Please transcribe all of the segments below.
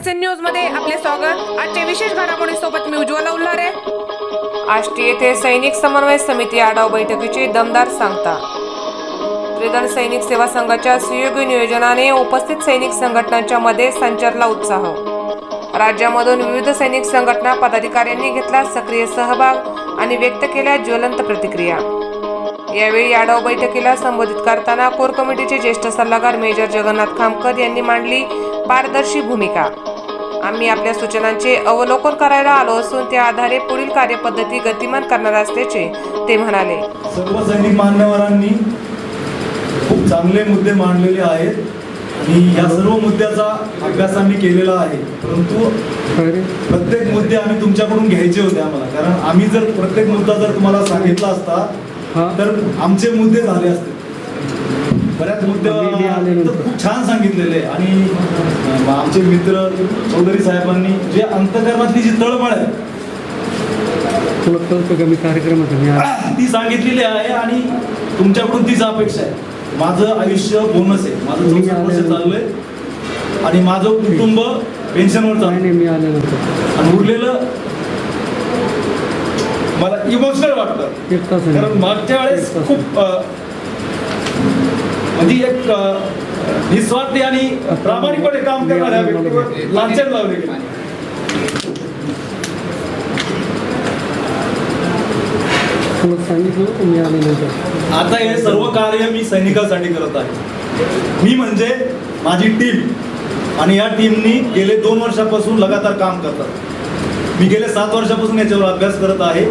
S N न्यूजमध्ये आपले स्वागत. आजच्या विशेष घडामोडी सोबत मी उज्ज्वला उल्हारे. आष्टी येथे सैनिक समन्वय समिती आढाव बैठकीची दमदार सांगता. त्रिदल सैनिक सेवा संघाच्या सुयोग्य नियोजनाने उपस्थित सैनिक संघटनांच्या मध्ये संचारला उत्साह. राज्यामधून विविध सैनिक संघटना पदाधिकाऱ्यांनी घेतला सक्रिय सहभाग आणि व्यक्त केल्या ज्वलंत प्रतिक्रिया. यावेळी आढाव बैठकीला संबोधित करताना कोर कमिटीचे ज्येष्ठ सल्लागार मेजर जगन्नाथ खामकर यांनी मांडली पारदर्शी भूमिका. आम्ही आपल्या सूचनांचे अवलोकन करायला आलो असून त्या आधारे पुढील कार्यपद्धती गतिमान करणार असल्याचे ते म्हणाले. सर्व सैनिक मान्यवरांनी खूप चांगले मुद्दे मांडलेले आहेत आणि या सर्व मुद्द्याचा अभ्यास आम्ही केलेला आहे. परंतु प्रत्येक मुद्दे आम्ही तुमच्याकडून घ्यायचे होते आम्हाला. कारण आम्ही जर प्रत्येक मुद्दा जर तुम्हाला सांगितला असता तर आमचे मुद्दे झाले असते. बऱ्याच मुद्दे मी आलेलो तर खूप छान सांगितलेले आणि आमचे मित्र चौधरी साहेबांनी जे अंतकरणातली जी तळमळ आहे तुला कळतं का मी कार्यक्रम होतो मी आज ती सांगितलेली आहे आणि तुमच्याकडून तीच अपेक्षा आहे. माझं आयुष्य बोनस आहे. माझं चौसष्ट वर्ष. चाललंय आणि माझं कुटुंब पेन्शनवर चाललंय मी आले नव्हतो आणि उरलेलं मला इमोशनल वाटतं. कारण मागच्या वेळेस. खूप म्हणजे एक निस्वार्थी आणि प्रामाणिकपणे काम करणाऱ्या व्यक्तीवर लांछन लावले गेले आता हे सर्व कार्य मी सैनिकांसाठी करत आहे. मी म्हणजे माझी टीम आणि या टीमनी गेले दोन वर्षापासून लगातार काम करतात. मी गेले सात वर्षापासून याच्यावर अभ्यास करत आहे.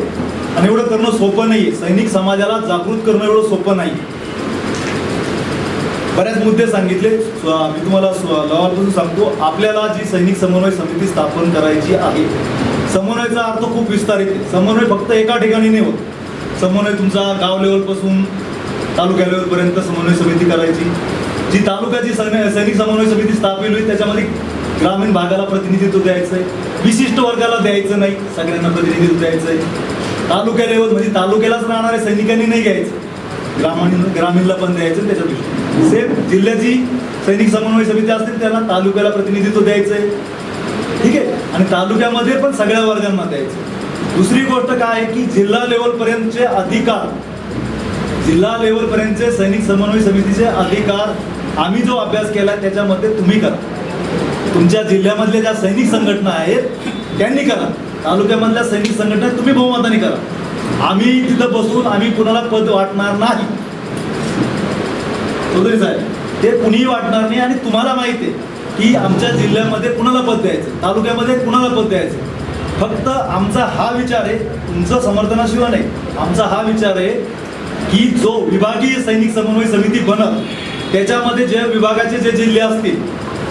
आणि एवढं करणं सोपं नाही सैनिक समाजाला जागृत करणं एवढं सोपं नाही बऱ्याच मुद्दे सांगितले. मी तुम्हाला स्व- सांगतो आपल्याला जी सैनिक समन्वय समिती स्थापन करायची आहे समन्वयाचा अर्थ खूप विस्तारित आहे. समन्वय फक्त एका ठिकाणी नाही होत. समन्वय तुमचा गाव लेवलपासून तालुक्या लेवलपर्यंत समन्वय समिती करायची. जी तालुक्याची सैन्य सैनिक समन्वय समिती स्थापित होईल त्याच्यामध्ये ग्रामीण भागाला प्रतिनिधित्व द्यायचं आहे विशिष्ट वर्गाला द्यायचं नाही सगळ्यांना प्रतिनिधित्व द्यायचं आहे तालुक्या लेवल म्हणजे तालुक्यालाच राहणाऱ्या सैनिकांनी नाही घ्यायचं. ग्रामीण ग्रामीणला पण द्यायचं त्याच्या दृष्टीने सेम जिल्ह्याची सैनिक समन्वय समिती असतील त्यांना तालुक्याला प्रतिनिधित्व द्यायचं आहे ठीक आहे? आणि तालुक्यामध्ये पण सगळ्या वर्गांना द्यायचं दुसरी गोष्ट काय आहे की जिल्हा लेवलपर्यंतचे अधिकार जिल्हा लेवलपर्यंतचे सैनिक समन्वय समितीचे अधिकार आम्ही जो अभ्यास केला त्याच्यामध्ये तुम्ही करा. तुमच्या जिल्ह्यामधल्या ज्या सैनिक संघटना आहेत त्यांनी करा. तालुक्यामधल्या सैनिक संघटना तुम्ही बहुमताने करा. आम्ही तिथं बसून आम्ही कुणाला पद वाटणार नाही. चौधरी साहेब ते कुणीही वाटणार नाही आणि तुम्हाला माहिती आहे की आमच्या जिल्ह्यामध्ये कुणाला पद द्यायचं? तालुक्यामध्ये कुणाला पद द्यायचं? फक्त आमचा हा विचार आहे तुमचं समर्थनाशिवाय नाही. आमचा हा विचार आहे की जो विभागीय सैनिक समन्वय समिती बनत त्याच्यामध्ये जे विभागाचे जे जिल्हे असतील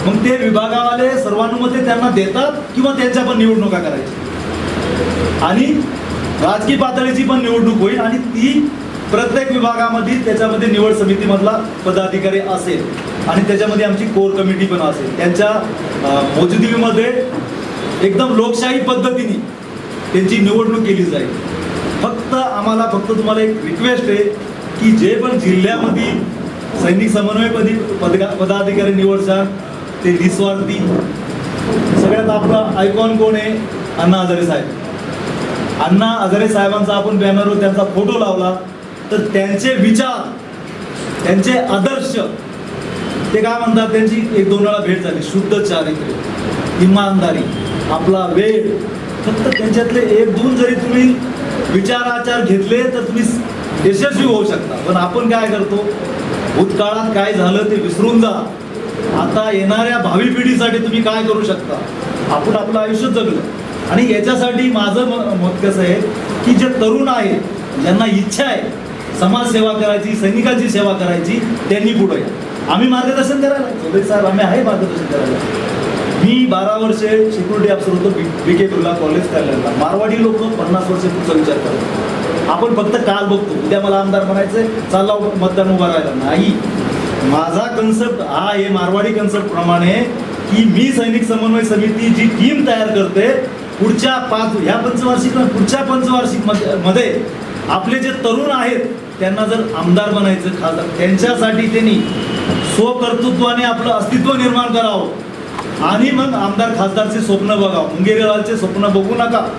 मग ते विभागावाले सर्वानुमते त्यांना देतात किंवा त्यांच्या पण निवडणुका करायच्या? आणि राजकीय पातळीची पण निवडणूक होईल आणि ती प्रत्येक विभागामध्ये त्याच्यामध्ये निवड समितीमधला पदाधिकारी असेल आणि त्याच्यामध्ये आमची कोर कमिटी पण असेल. त्यांच्या मोजदिवीमध्ये एकदम लोकशाही पद्धतीने त्यांची निवडणूक केली जाईल. फक्त आम्हाला फक्त तुम्हाला एक रिक्वेस्ट आहे की जे पण जिल्ह्यामध्ये सैनिक समन्वय पदी पदगा पदाधिकारी निवडसान ते निस्वार्थी. सगळ्यात आपला आयकॉन कोण आहे? अण्णा हजारे साहेब. अण्णा हजारे साहेबांचा आपण बॅनरवर त्यांचा फोटो लावला. तर त्यांचे विचार त्यांचे आदर्श ते काय म्हणतात? त्यांची एक दोन वेळा भेट झाली. शुद्ध चारित्र्य इमानदारी आपला वेळ. फक्त त्यांच्यातले एक दोन जरी तुम्ही विचार आचार घेतले तर तुम्ही यशस्वी होऊ शकता. पण आपण काय करतो? भूतकाळात काय झालं ते विसरून जा. आता येणाऱ्या भावी पिढीसाठी तुम्ही काय करू शकता? आपण आपलं आयुष्य जगलं. आणि याच्यासाठी माझं म- मत कसं आहे की जे तरुण आहेत ज्यांना इच्छा आहे समाजसेवा करायची सैनिकाची सेवा करायची त्यांनी पुढे या. आम्ही मार्गदर्शन करायला चौधरी साहेब आम्ही आहे मार्गदर्शन करायला मी बारा वर्षे सिक्युरिटी अफसर होतो बी के बिर्ला कॉलेज करायला मारवाडी लोक पन्नास वर्ष पुढचा विचार करतात. आपण फक्त काल बघतो. उद्या मला आमदार म्हणायचं चालला मतदान उभा राहायला. नाही. माझा कन्सेप्ट हा आहे मारवाडी कन्सेप्ट प्रमाणे की मी सैनिक समन्वय समिती जी टीम तयार करते पुढच्या पाच ह्या पंचवार्षिक पुढच्या पंचवार्षिक मध्ये- मध्ये आपले जे तरुण आहेत त्यांना जर आमदार बनायचं खासदार त्यांच्यासाठी त्यांनी स्वकर्तृत्वाने आपलं अस्तित्व निर्माण करावं. आणि मग आमदार खासदारचे स्वप्न बघा मुंगेरीलालचे स्वप्न बघू नका.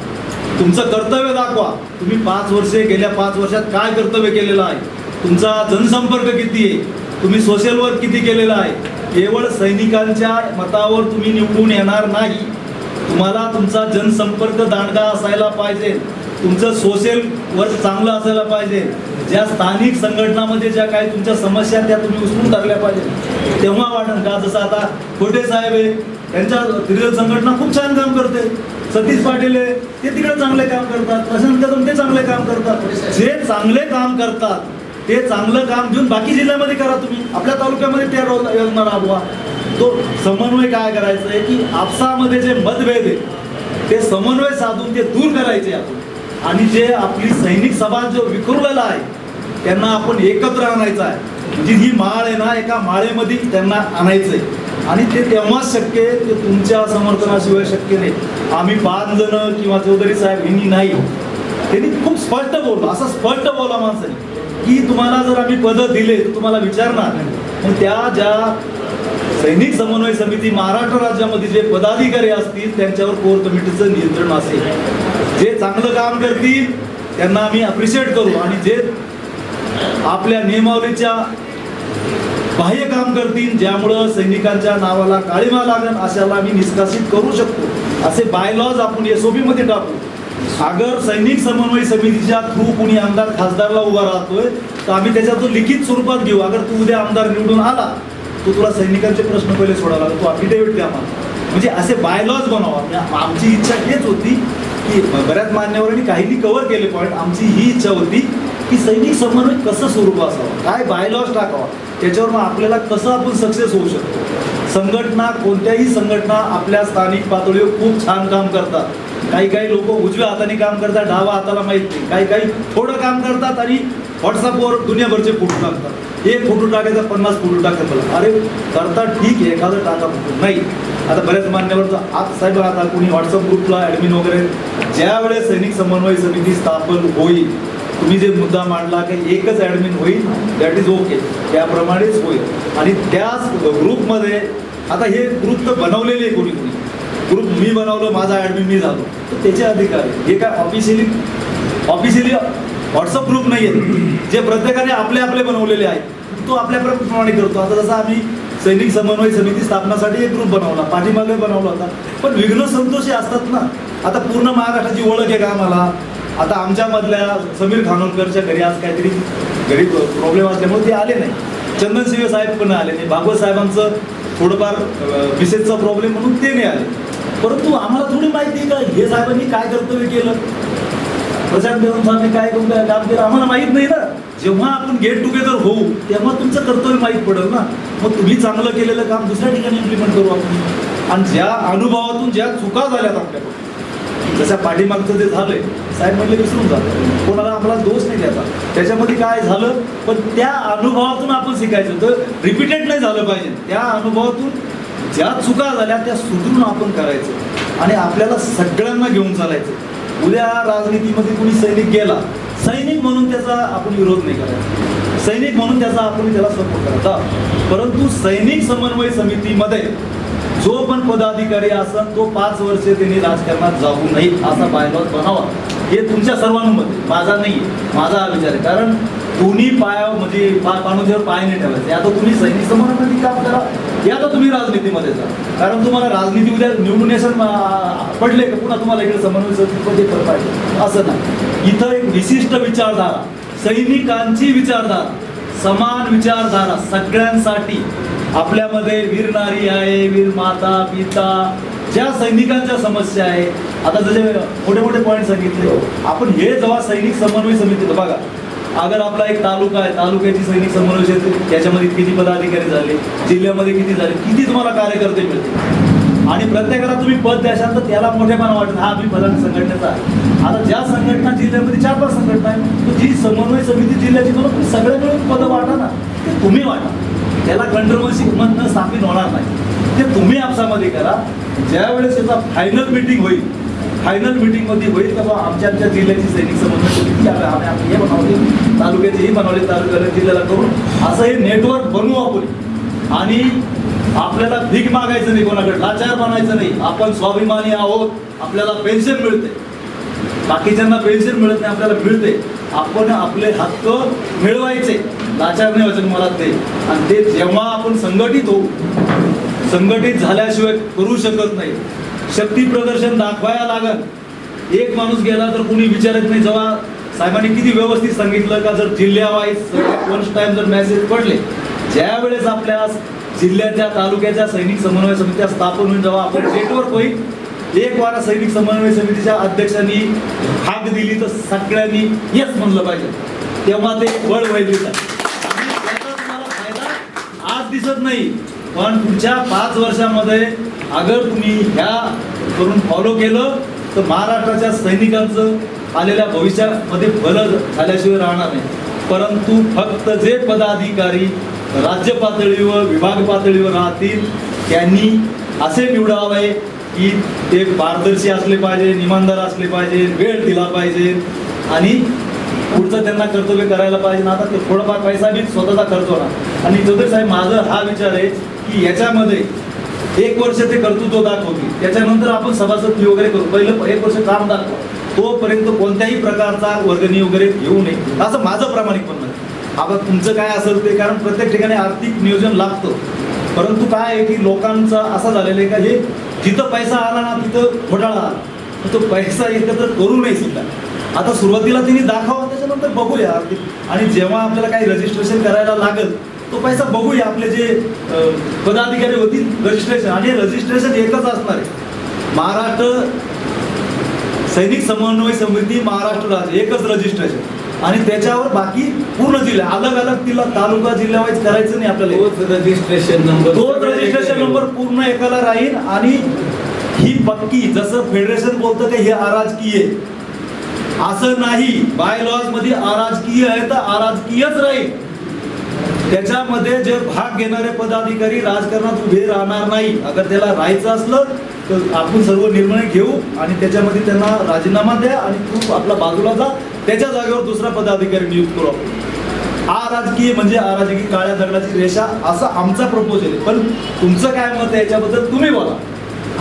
तुमचं कर्तव्य दाखवा. तुम्ही पाच वर्षे गेल्या पाच वर्षात काय कर्तव्य केलेलं आहे? तुमचा जनसंपर्क किती आहे? तुम्ही सोशल वर्क किती केलेलं आहे? केवळ सैनिकांच्या मतावर तुम्ही निवडून येणार नाही. तुम्हाला तुमचा जनसंपर्क दांडगा असायला पाहिजे. तुमचं सोशल वर्क चांगलं असायला पाहिजे. ज्या स्थानिक संघटनामध्ये ज्या काही तुमच्या समस्या त्या तुम्ही उचलून टाकल्या पाहिजे. तेव्हा वाटेल का? जसं आता खोटे साहेब आहे त्यांच्या त्रिदल संघटना खूप छान काम करते. सतीश पाटील आहे ते तिकडे चांगले काम करतात. प्रशांत कदम ते चांगले काम करतात. जे चांगले काम करतात ते चांगलं काम घेऊन बाकी जिल्ह्यामध्ये करा तुम्ही. आपल्या तालुक्यामध्ये त्या रो- योजना राबवा. तो समन्वय काय करायचं आहे की आपसामध्ये जे मतभेद आहे ते समन्वय साधून ते दूर करायचे आपण. आणि जे आपली सैनिक सभा जो विखुरलेला आहे त्यांना आपण एकत्र आणायचं आहे. म्हणजे ही माळ आहे ना एका माळेमध्ये त्यांना आणायचं आहे आणि ते तेव्हाच शक्य आहे ते तुमच्या समर्थनाशिवाय शक्य नाही. आम्ही पाच जण किंवा चौधरी साहेब हिनी नाही. त्यांनी खूप स्पष्ट बोललो. असं स्पष्ट बोला माणसाने की तुम्हाला जर आम्ही पद दिले तर तुम्हाला विचारणार मग त्या ज्या सैनिक समन्वय समिती महाराष्ट्र राज्यामध्ये जे पदाधिकारी असतील त्यांच्यावर कोर कमिटीचं नियंत्रण असेल. जे चांगलं काम करतील त्यांना आम्ही अप्रिशिएट करू. आणि जे आपल्या नियमावलीच्या बाह्य काम करतील ज्यामुळं सैनिकांच्या नावाला काळीमा लागेल अशाला आम्ही निष्कासित करू शकतो. असे बायलॉज आपण एसमध्ये टाकू. अगर सैनिक समन्वय समितीच्या थ्रू कुणी आमदार खासदारला उभा राहतोय तर आम्ही त्याच्यातून लिखित स्वरूपात घेऊ. अगर तू उद्या आमदार निवडून आला तो तुला सैनिकांचे प्रश्न पहिले सोडावा लागेल. तू अफिडेव्हिट द्या मला. म्हणजे असे बायलॉज बनवा. म्हणजे आमची इच्छा हेच होती की बऱ्याच मान्यवरांनी काहींनी कव्हर केले पॉईंट आमची ही इच्छा होती की सैनिक समन्वय कसं स्वरूप असावं? काय बायलॉज टाकावा? त्याच्यावर मग आपल्याला कसं आपण सक्सेस होऊ शकतो? संघटना कोणत्याही संघटना आपल्या स्थानिक पातळीवर खूप छान काम करतात. काही काही लोक उजव्या हाताने काम करतात डावा हाताला माहीत नाही. काही काही थोडं काम करतात आणि व्हॉट्सअपवर दुनियाभरचे फोटो टाकतात. एक फोटो टाकायचा पन्नास फोटो टाकतात मला. अरे करता ठीक आहे एखादं टाका फोटो. नाही. आता बऱ्याच मान्यवर आज साहेब आता कोणी व्हॉट्सअप ग्रुपला ॲडमिन वगैरे ज्यावेळेस सैनिक समन्वय समिती स्थापन होईल तुम्ही जे मुद्दा मांडला की एकच ॲडमिन होईल दॅट इज ओके त्याप्रमाणेच होईल. आणि त्याच ग्रुपमध्ये आता हे ग्रुप तर बनवलेले आहे कोणी कोणी. ग्रुप मी बनवलं माझा ॲडमिन मी झालो. तर त्याचे अधिकार आहे हे काय ऑफिशियली ऑफिशियली व्हॉट्सअप ग्रुप नाही आहेत. जे प्रत्येकाने आपले आपले बनवलेले आहेत. तो आपल्या प्रमाणे करतो. आता जसं आम्ही सैनिक समन्वय समिती स्थापनासाठी एक ग्रुप बनवला. पाठीमागे बनवला होता. पण विघ्न संतोषी असतात ना. आता पूर्ण महाराष्ट्राची ओळख आहे का आम्हाला? आता आमच्यामधल्या समीर खानोलकरच्या घरी आज काहीतरी घरी प्रॉब्लेम असल्यामुळे ते आले नाही. चंदन शिवे साहेब पण आले नाही. भागवत साहेबांचं थोडंफार विशेषचा प्रॉब्लेम म्हणून ते नाही आले. परंतु आम्हाला थोडी माहिती का? हे साहेबांनी काय कर्तव्य केलं? प्रशांत देऊन चालले काय करून काय काम केलं आम्हाला माहीत नाही ना. जेव्हा आपण गेट टुगेदर होऊ तेव्हा तुमचं कर्तव्य माहीत पडेल ना. मग तुम्ही चांगलं केलेलं काम दुसऱ्या ठिकाणी इम्प्लिमेंट करू आपण. आणि ज्या अनुभवातून ज्या चुका झाल्यात आपल्याकडून जशा पाठीमागचं जे झालंय साहेब म्हणले विसरून जातं कोणाला आपला दोष नाही द्यायचा. त्याच्यामध्ये काय झालं पण त्या अनुभवातून आपण शिकायचं तर रिपीटेड नाही झालं पाहिजे. त्या अनुभवातून ज्या चुका झाल्या त्या सुधरून आपण करायचं. आणि आपल्याला सगळ्यांना घेऊन चालायचं. उद्या राजनीतीमध्ये कुणी सैनिक गेला सैनिक म्हणून त्याचा आपण विरोध नाही करायचा. सैनिक म्हणून त्याचा आपण त्याला सपोर्ट करायचा. परंतु सैनिक समन्वय समितीमध्ये जो पण पदाधिकारी असन तो पाच वर्षे त्यांनी राजकारणात जाऊ नये असा बायलॉज बनावा. हे तुमच्या सर्वांमध्ये माझा नाही माझा हा विचार आहे. कारण दोन्ही पाया म्हणजे पा पाय नाही ठेवायचे. आता तुम्ही सैनिक समाजामध्ये काम करा. या तर तुम्ही राजनीतीमध्ये जा. कारण तुम्हाला राजनीती उद्या निवडून पडले का पुन्हा तुम्हाला इकडे समन्वय समितीमध्ये पाहिजे. असं नाही. इथं एक विशिष्ट विचारधारा. सैनिकांची विचारधारा. समान विचारधारा सगळ्यांसाठी. आपल्यामध्ये वीर नारी आहे वीर माता पिता ज्या सैनिकांच्या समस्या आहे. आता जसे मोठे मोठे पॉईंट सांगितले. आपण हे जेव्हा सैनिक समन्वय समिती बघा. अगर आपला एक तालुका आहे तालुक्याची सैनिक समन्वय समिती याच्यामध्ये किती पदाधिकारी झाले जिल्ह्यामध्ये किती झाले किती तुम्हाला कार्यकर्ते मिळतील? आणि प्रत्येकाला तुम्ही पद द्याल तर त्याला मोठेपणा वाटत हा मी फलाना संघटनेचा आहे. आता ज्या संघटना जिल्ह्यामध्ये चार पाच संघटना आहेत तर जी समन्वय समिती जिल्ह्याची म्हणून तुम्ही सगळे मिळून पदं वाटा ना. ते तुम्ही वाटा. त्याला कंट्रोवर्सी मधनं स्थापित होणार नाही. ते तुम्ही आपसामध्ये करा. ज्यावेळेस याचा फायनल मिटिंग होईल फायनल मिटिंगमध्ये होईल तेव्हा आमच्या आमच्या जिल्ह्याची सैनिक समन्वय समिती आम्ही आम्ही आम्ही हे बनवले. तालुक्याचे हे बनवले तालुक्याला जिल्ह्याला करून. असं हे नेटवर्क बनवू आपण. आणि आपल्याला भीक मागायचं नाही कोणाकडे लाचार बनायचं नाही. आपण स्वाभिमानी आहोत आपल्याला पेन्शन मिळते. बाकीच्यांना पेन्शन मिळत नाही आपल्याला मिळते. आपण आपले हक्क मिळवायचे. लाचार नाही व्हायचं मला ते. आणि ते जेव्हा आपण संघटित होऊ संघटित झाल्याशिवाय करू शकत नाही. शक्ती प्रदर्शन दाखवायला लागल. एक माणूस गेला तर कुणी विचारत नाही जेव्हा साहेबांनी किती व्यवस्थित सांगितलं का? जर जिल्ह्यावाईज वन टाइम जर मेसेज पडले. ज्या वेळेस आपल्या जिल्ह्याच्या तालुक्याच्या सैनिक समन्वय समित्या स्थापन होईल. जेव्हा आपण नेटवर्क होईल एक वारा सैनिक समन्वय समितीच्या अध्यक्षांनी हाक दिली तर सगळ्यांनी येस म्हणलं पाहिजे. तेव्हा ते बळ वैद्य फायदा आज दिसत नाही पण पुढच्या पाच वर्षामध्ये अगर तुम्ही ह्या करून फॉलो केलं तर महाराष्ट्राच्या सैनिकांचं आलेल्या भविष्यामध्ये फल झाल्याशिवाय राहणार नाही. परंतु फक्त जे पदाधिकारी राज्य पातळीवर विभाग पातळीवर राहतील. त्यांनी असे निवडावे की ते पारदर्शी असले पाहिजे इमानदार असले पाहिजे वेळ दिला पाहिजे. आणि पुढचं त्यांना कर्तव्य करायला पाहिजे. ना आता ते थोडाफार पैसा बी स्वतःचा खर्च होणार. आणि चौधरी साहेब माझं हा विचार आहे की याच्यामध्ये एक वर्ष ते कर्तृत्व दाखवतील. त्याच्यानंतर आपण सभासद फी वगैरे करू. पहिलं एक वर्ष काम दाखवा. तोपर्यंत कोणत्याही प्रकारचा वर्गणी वगैरे घेऊ नये. असं माझं प्रामाणिक म्हणणं आहे. आता तुमचं काय असेल ते कारण प्रत्येक ठिकाणी आर्थिक नियोजन लागतं. परंतु काय आहे की लोकांचा असं झालेलं आहे का हे जिथं पैसा आला ना तिथं घोटाळा आला. तो पैसा एकत्र करू नये सुद्धा. आता सुरुवातीला तिने दाखवा त्याच्यानंतर बघूया आर्थिक. आणि जेव्हा आपल्याला काही रजिस्ट्रेशन करायला लागेल तो पैसा बघूया. आपले जे पदाधिकारी होतील रजिस्ट्रेशन आणि रजिस्ट्रेशन एकच असणार आहे. महाराष्ट्र सैनिक समन्वय समिती महाराष्ट्र राज्य एकच रजिस्ट्रेशन आणि त्याच्यावर बाकी पूर्ण जिल्हा अलग अलग तिला तालुका जिल्ह्यावाईज करायचं नाही आपल्याला. रजिस्ट्रेशन नंबर तोच रजिस्ट्रेशन नंबर पूर्ण एकाला राहील आणि ही पक्की जसं फेडरेशन बोलतं की हे अराजकीय. असं नाही. बाय लॉजमध्ये अराजकीय आहे तर अराजकीयच राहील. त्याच्यामध्ये जे भाग घेणारे पदाधिकारी राजकारणात उभे राहणार नाही. अगर त्याला राहायचं असलं तर आपण सर्व निर्णय घेऊ आणि त्याच्यामध्ये त्यांना राजीनामा द्या आणि तू आपला बाजूला जा. त्याच्या जागेवर दुसरा पदाधिकारी नियुक्त करू आपण. अराजकीय म्हणजे अराजकीय काळ्या दगडाची रेषा असा आमचा प्रपोजल आहे. पण तुमचं काय मत आहे याच्याबद्दल तुम्ही बोला.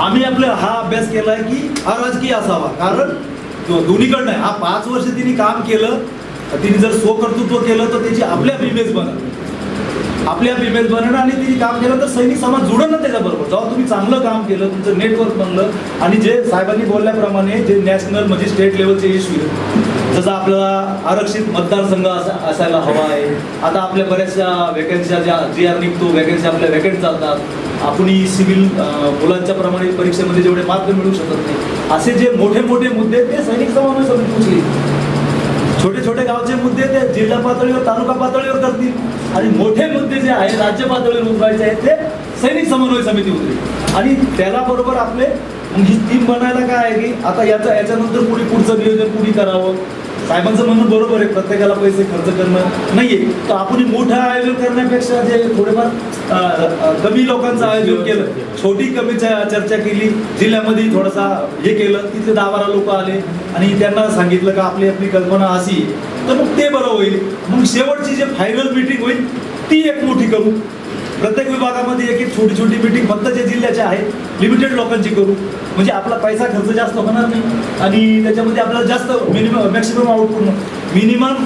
आम्ही आपले हा अभ्यास केलाय की अराजकीय असावा. कारण दोन्हीकडनं हा पाच वर्ष तिने काम केलं. तिने जर स्वकर्तृत्व केलं तर त्याची आपल्या इमेज बनल आपल्या इमेज बनणं आणि तिने काम केलं तर सैनिक समाज जुडणं ना त्याच्याबरोबर. जेव्हा तुम्ही चांगलं काम केलं तुमचं नेटवर्क बनलं आणि जे साहेबांनी बोलल्याप्रमाणे जे नॅशनल म्हणजे स्टेट लेवलचे इश्यू जसं आपला आरक्षित मतदारसंघ असा असायला हवा आहे. आता आपल्या बऱ्याचशा वेकन्सीच्या ज्या जी आर निघतो वेकन्सी आपल्या वेकेंट चालतात. आपणही सिव्हिल मुलांच्या प्रमाणे परीक्षेमध्ये जेवढे मार्क मिळू शकत नाही. असे जे मोठे मोठे मुद्दे ते सैनिक समन्वय समिती छोटे छोटे गावचे मुद्दे ते जिल्हा पातळीवर तालुका पातळीवर करतील. आणि मोठे मुद्दे जे आहेत राज्य पातळीवर उचलायचे आहेत ते सैनिक समन्वय समिती होते. आणि त्याला बरोबर आपले ही टीम बनायला काय आहे की आता याचं याच्यानंतर पुढे पुढचं नियोजन कुणी करावं? साहेबांचं म्हणणं बरोबर आहे प्रत्येकाला पैसे खर्च करणं नाहीये. तर आपण मोठं आयोजन करण्यापेक्षा जे थोडेफार कमी लोकांचं आयोजन केलं छोटी कमी चर्चा केली जिल्ह्यामध्ये थोडासा हे केलं तिथे दहा बारा लोक आले आणि त्यांना सांगितलं का आपली आपली कल्पना अशी तर मग ते बरं होईल. मग शेवटची जे फायनल मीटिंग होईल ती एक मोठी करू. प्रत्येक विभागामध्ये एक एक छोटी छोटी मीटिंग फक्त जे जिल्ह्याचे आहेत लिमिटेड लोकांची करू. म्हणजे आपला पैसा खर्च जास्त होणार नाही. आणि त्याच्यामध्ये आपल्याला जास्त मिनिमम मॅक्सिमम आउटपुट मिनिमम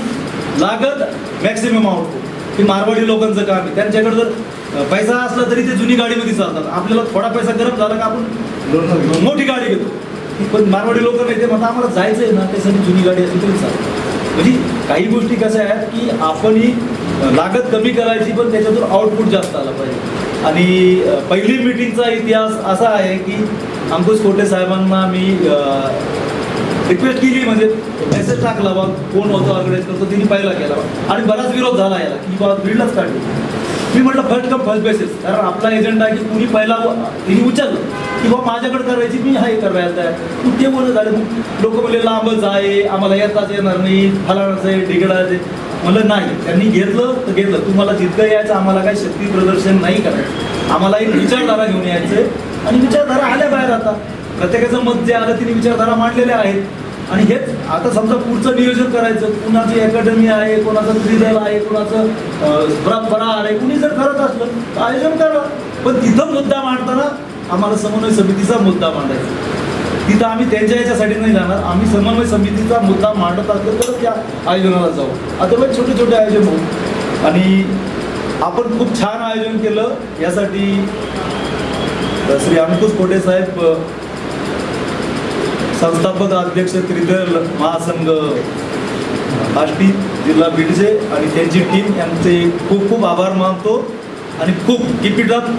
लागत मॅक्सिमम आउटपुट हे मारवाडी लोकांचं काम आहे. त्यांच्याकडे जर पैसा असला तरी ते जुनी गाडीमध्ये चालतात. आपल्याला थोडा पैसा गरम झाला का आपण मोठी गाडी घेतो. पण मारवाडी लोक नाही ते म्हणतात आम्हाला जायचं आहे ना त्यासाठी जुनी गाडी असली तरी चालतात. म्हणजे काही गोष्टी कशा आहेत की आपण ही लागत कमी करायची पण त्याच्यातून आउटपुट जास्त आला पाहिजे. आणि पहिली मीटिंगचा इतिहास असा आहे की अंकुश कोटे साहेबांना मी रिक्वेस्ट केली म्हणजे मेसेज टाकला बा कोण होतो ऑर्गनाईज करतो तिने पहिला केला बा. आणि बराच विरोध झाला याला की बा बिल्डच काढली. मी म्हटलं फर्स्ट कम फर्स्ट बेसिस कारण आपला एजंडा आहे की कुणी पहिला तिने उचललं. की बा माझ्याकडे करायची मी हाय करायला तयार. ते बोलत झाले लोक म्हणले लांबच आहे आम्हाला येताच येणार नाही फलाणाचं आहे ढिगडाचं म्हणलं नाही त्यांनी घेतलं तर घेतलं. तुम्हाला जितकं यायचं आम्हाला काही शक्ती प्रदर्शन नाही करायचं. आम्हाला एक विचारधारा घेऊन यायचं आणि विचारधारा आल्या बाहेर आता. प्रत्येकाचं मत जे आलं तिने विचारधारा मांडलेल्या आहेत. आणि हेच आता समजा पुढचं नियोजन करायचं कुणाची अकॅडमी आहे कोणाचं त्रिदल आहे कोणाचं बरा फरार आहे कुणी जर करत असलं तर आयोजन करा. पण तिथं मुद्दा मांडताना आम्हाला समन्वय समितीचा मुद्दा मांडायचा. तिथं आम्ही त्यांच्या याच्यासाठी नाही जाणार. आम्ही समन्वय समितीचा मुद्दा मांडत असलो तरच त्या आयोजनाला जाऊ. आता अदरवाईज छोटे छोटे आयोजन होऊ. आणि आपण खूप छान आयोजन केलं यासाठी श्री अंकुश कोटे साहेब संस्थापक अध्यक्ष त्रिदल महासंघ आष्टी जिल्हा बीडचे आणि त्यांची टीम यांचे खूप खूप आभार मानतो. आणि खूप कीप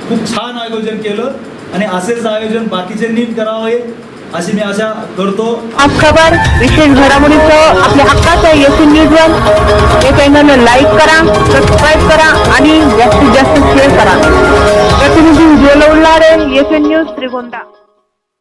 खूप छान आयोजन केलं. आणि असेच आयोजन बाकीच्यांनी करावे अशी मी आशा करतो. आज खबर विशेष घडामोडीचं आपल्या हक्काचं येथील न्यूजवर हे चॅनल लाईक करा सबस्क्राईब करा आणि जास्तीत जास्त शेअर करा. प्रतिनिधी उज्ज्वल उल्हारे येथील न्यूज त्रिगोंदा